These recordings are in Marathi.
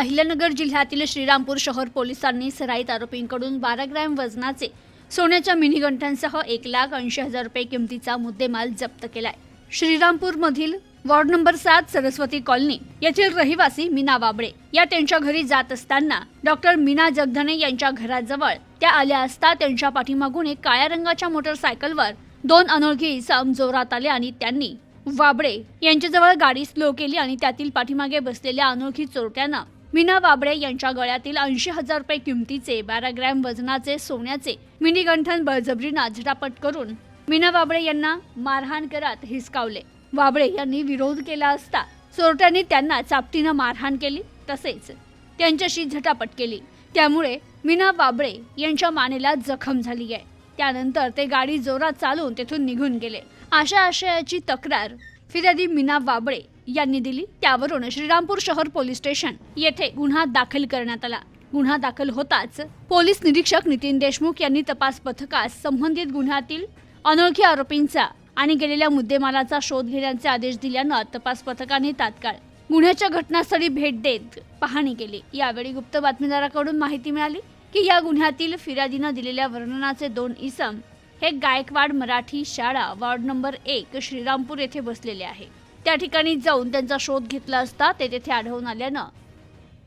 अहिल्यानगर जिल्ह्यातील श्रीरामपूर शहर पोलिसांनी सराईत आरोपींकडून बारा ग्रॅम वजनाचे सोन्याच्या मिनीगंठांसह एक लाख ऐंशी हजार रुपये किमतीचा मुद्देमाल जप्त केलाय. श्रीरामपूरमधील वॉर्ड नंबर सात सरस्वती कॉलनी येथील रहिवासी मीना बाबळे या त्यांच्या घरी जात असताना डॉक्टर मीना जगधने यांच्या घराजवळ त्या आल्या असता त्यांच्या पाठीमागून एक काळ्या रंगाच्या मोटरसायकलवर दोन अनोळखी इसम जोरात आले आणि त्यांनी वाबळे यांच्याजवळ गाडी स्लो केली आणि त्यातील पाठीमागे बसलेल्या अनोळखी चोरट्यानं मीना बाबळे यांच्या गळ्यातील ऐंशी हजार रुपये किमतीचे बारा ग्रॅम वजनाचे सोन्याचे मिनी गंठन बळजबरीनं झटापट करून मीना बाबळे यांना मारहाण करत हिसकावले. बाबळे यांनी विरोध केला असता चोरट्यांनी त्यांना चापटीनं मारहाण केली तसेच त्यांच्याशी झटापट केली. त्यामुळे मीना बाबळे यांच्या मानेला जखम झाली आहे. त्यानंतर ते गाडी जोरात चालवून तेथून निघून गेले. अशा आशयाची तक्रार फिर्यादी मीना बाबळे यांनी दिली. त्यावरून श्रीरामपूर शहर पोलीस स्टेशन येथे गुन्हा दाखल करण्यात आला. गुन्हा दाखल होताच पोलीस निरीक्षक नितीन देशमुख यांनी तपास पथकास संबंधित गुन्ह्यातील अनोळखी आरोपींचा आणि गेलेल्या मुद्देमालाचा शोध घेण्याचे आदेश दिल्यानं तपास पथकाने तात्काळ गुन्ह्याच्या घटनास्थळी भेट देत पाहणी केली. यावेळी गुप्त बातमीदाराकडून माहिती मिळाली की या गुन्ह्यातील फिर्यादीनं दिलेल्या वर्णनाचे दोन इसम हे गायकवाड मराठी शाळा वॉर्ड नंबर एक श्रीरामपूर येथे बसलेले आहे. त्या ठिकाणी जाऊन त्यांचा शोध घेतला असता ते तेथे आढळून आल्यानं.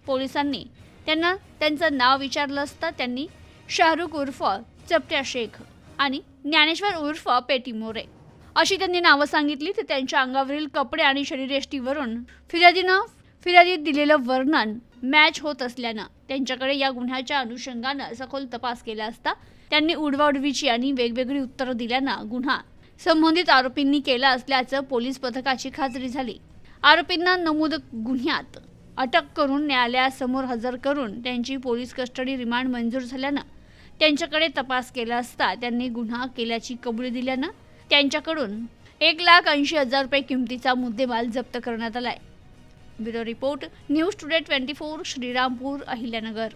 पोलिसांनी त्यांना त्यांचं नाव विचारलं असता त्यांनी शाहरुख उर्फ चपट्या शेख आणि ज्ञानेश्वर उर्फ पेटी मोरे अशी त्यांनी नावं सांगितली. तर त्यांच्या अंगावरील कपडे आणि शरीरयष्टीवरून फिर्यादीनं फिर्यादीत दिलेलं वर्णन मॅच होत असल्यानं त्यांच्याकडे या गुन्ह्याच्या अनुषंगानं सखोल तपास केला असता त्यांनी उडवाउडवीची आणि वेगवेगळी उत्तरं दिल्यानं गुन्हा संबंधित आरोपींनी केला असल्याचं पोलीस पथकाची खात्री झाली. आरोपींना नमूद गुन्ह्यात अटक करून न्यायालयासमोर हजर करून त्यांची पोलीस कस्टडी रिमांड मंजूर झाल्यानं त्यांच्याकडे तपास केला असता त्यांनी गुन्हा केल्याची कबुली दिल्यानं त्यांच्याकडून एक लाख ऐंशी हजार रुपये किमतीचा मुद्देमाल जप्त करण्यात आलाय. Bureau report news today twenty four Shrirampur Ahilyanagar.